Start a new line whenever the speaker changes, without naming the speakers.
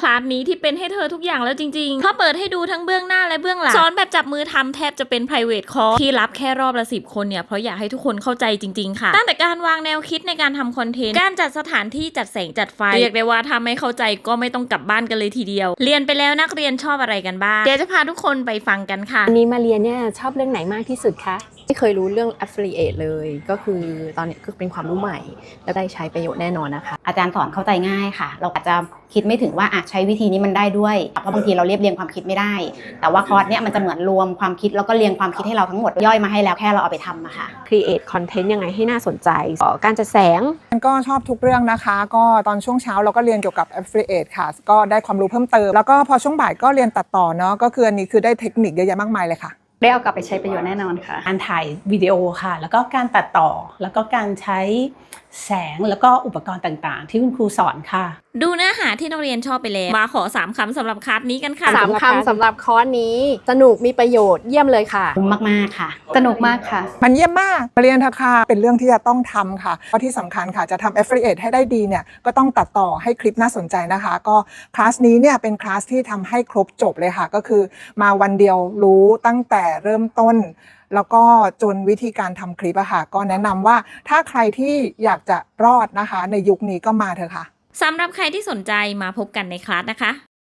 คลาสนี้ที่เป็นให้เธอทุกอย่างแล้วจริงๆเพราะเปิดให้ดูทั้งเบื้องหน้าและเบื้องหลังสอนแบบจับมือทำแทบจะเป็น private course ที่รับแค่รอบละสิบคนเนี่ย เพราะอยากให้ทุกคนเข้าใจจริง ๆ ค่ะ ตั้งแต่การวางแนวคิดในการทำคอนเทนต์ การจัดสถานที่จัดแสงจัดไฟ เรียกได้ว่าถ้าไม่เข้าใจก็ไม่ต้องกลับบ้านกันเลยทีเดียว เรียนไปแล้วนักเรียนชอบอะไรกันบ้าง เดี๋ยวจะพาทุกคนไปฟังกันค่ะ
อันนี้มาเรียนเนี่ยชอบเรื่องไหนมากที่สุดคะ
ไม่เคยรู้เรื่อง affiliate เลยก็คือตอนเนี้ยคือเป็นความรู้ใหม่ แล้วได้ใช้ประโยชน์แน่นอนนะคะ
อาจารย์สอนเข้าใจง่ายค่ะ เราอาจจะคิดไม่ถึงว่าอาจใช้วิธีนี้มันได้ด้วยเพราะบางทีเราเรียบเรียงความคิดไม่ได้ แต่ว่าคอร์สเนี้ยมันจะเหมือนรวมความคิดแล้วก็เรียงความคิดให้เราทั้งหมดย่อยมาให้แล้วแค่เราเอาไปทำอะค่ะ
create content ยังไงให้น่าสนใจอ๋อการจัดแสง
ก็ชอบทุกเรื่องนะคะ ก็ตอนช่วงเช้าเราก็เรียนเกี่ยวกับ affiliate ค่ะ ก็ได้ความรู้เพิ่มเติม แล้วก็พอช่วงบ่ายก็เรียนตัดต่อเนาะก็คืออันนี้คือได้เทคนิคเยอะแยะมากมายเลยค่ะ
ได้เอากลับไปใช้ประโยชน์แน่นอนค่ะ การถ่ายวิดีโอค่ะ แล้วก็การตัดต่อ แล้วก็การใช้แสงแล้วก็อุปกรณ์ต่างๆ ที่คุณครูสอนค่ะ
ดูเนื้อหาที่นักเรียนชอบไปแล้ว มาขอสามคำสำหรับคลาสนี้กันค่ะ
สามคำสำหรับคอร์สนี้ สนุกมีประโยชน์เยี่ยมเลยค่ะ
คุ้มมากๆค่ะ
สนุกมากค่ะ
มันเยี่ยมมากเรียนเถอะค่ะ เป็นเรื่องที่จะต้องทำค่ะเพราะที่สำคัญค่ะ จะทำ affiliate ให้ได้ดีเนี่ย ก็ต้องตัดต่อให้คลิปน่าสนใจนะคะ ก็คลาสนี้เนี่ยเป็นคลาสที่ทำให้ครบจบเลยค่ะ ก็คือมาวันเดียวรู้ตั้งแต่เริ่มต้น แล้วก็จนวิธีการทำคลิปอะค่ะก็แนะนำว่าถ้าใครที่อยากจะรอดนะคะ ในยุคนี้ก็มาเถอะค่ะ
สำหรับใครที่สนใจมาพบกันในคลาสนะคะ